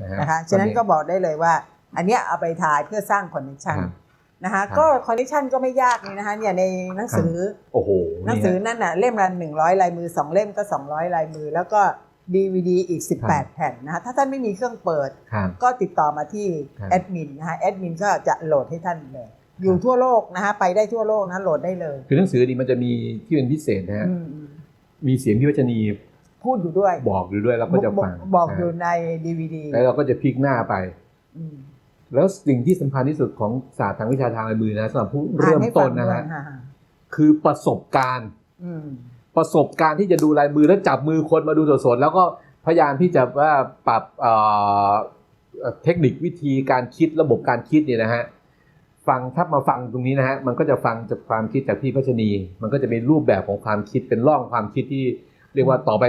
นะฮะนะคะฉะนั้นก็บอกได้เลยว่า อันเนี้ยเอาไปถ่ายเพื่อสร้างคอนเนคชันครับนะคะครับก็คอนเนคชันก็ไม่ยากนี่นะคะเนี่ยในหนังสือโอ้โหหนังสือนั่นน่ะเล่มละหนึ่งร้อยลายมือสองเล่มก็สองร้อยลายมือ แล้วก็ดีวดีอีก 18 แผ่นนะคะถ้าท่านไม่มีเครื่องเปิดครับก็ติดต่อมาที่ครับแอดมินนะคะแอดมินก็จะโหลดให้ท่านเลยอยู่ทั่วโลกนะคะไปได้ทั่วโลกนะโหลดได้เลย คือหนังสือนี้มันจะมีที่เป็นพิเศษนะฮะอืมอืมมีเสียงพี่วัชนี พูดอยู่ด้วย บอกอยู่ด้วยเราก็จะฟังบอกอยู่นะในดีวดีแล้วเราก็จะพลิกหน้าไปอืมแล้วสิ่งที่สำคัญที่สุดของศาสตร์ทางวิชาทางลายมือนะสำหรับผู้เริ่มต้นนะฮะอ่าให้ฟังด้วยคือประสบการณ์อืมประสบการณ์ที่จะดูลายมือแล้วจับมือคนมาดูสดๆแล้วก็พยายามที่จะว่าปรับเอ่อเอ่อเทคนิควิธีการคิดระบบการคิดเนี่ยนะฮะฟังถ้ามาฟังตรงนี้นะฮะมันก็จะฟังจากความคิดจากพี่พัชนี มันก็จะเป็นรูปแบบของความคิดเป็นร่องความคิดที่ เรียกว่าต่อไป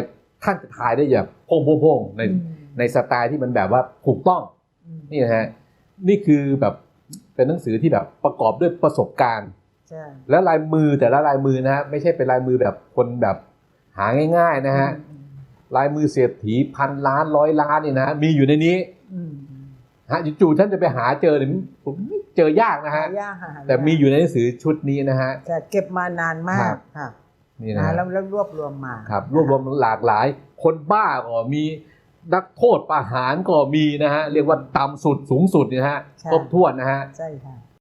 ท่านจะทายได้อย่างโพ่งโพ่งโพ่งในอืมในสไตล์ที่มันแบบว่าถูกต้องอืมนี่นะฮะนี่คือแบบเป็นหนังสือที่แบบประกอบด้วยประสบการณ์ใช่แล้วลายมือแต่ละลายมือนะฮะไม่ใช่เป็นลายมือแบบคนแบบหาง่าย ๆ นะฮะอืมลายมือเศรษฐีพันล้านร้อยล้านนี่นะมีอยู่ในนี้อืมฮะจู่ๆท่านจะไปหาเจอเนี่ยผมเจอยากนะฮะหายากค่ะหายากแต่มีอยู่ในหนังสือชุดนี้นะฮะแต่เก็บมานานมาครักบค่ะ นี่นะนะฮะแล้วแล้วรวบรวมมา ครับรวบรวมหลากหลาย คนบ้าก็มีนักโทษประหารก็มีนะฮะเรียกว่าต่ำสุดสูงสุดเนยนะฮะครบถ้วนนะฮะ ใช่ค่ะ